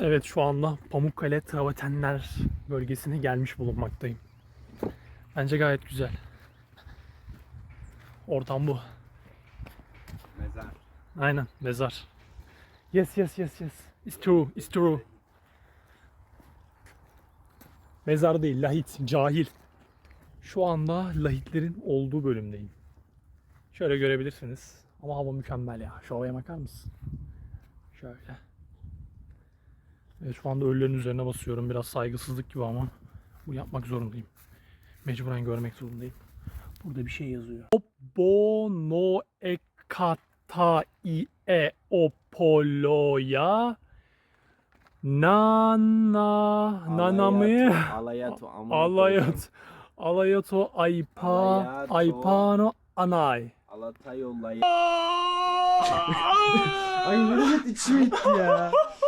Evet şu anda Pamukkale Travertenler bölgesine gelmiş bulunmaktayım. Bence gayet güzel. Ortam bu. Mezar. Aynen mezar. Yes yes yes yes. It's true. It's true. Mezar değil lahit. Cahil. Şu anda lahitlerin olduğu bölümdeyim. Şöyle görebilirsiniz. Ama hava mükemmel ya. Şu havaya bakar mısın? Şöyle. Evet şu anda ölülerin üzerine basıyorum. Biraz saygısızlık gibi ama bunu yapmak zorundayım. Mecburen görmek zorundayım. Burada bir şey yazıyor. Bono ekata ie opoloya nana nana mı? Alayato. Alayat alayato aypa aypano anay. Alata. Ay millet içime gitti ya.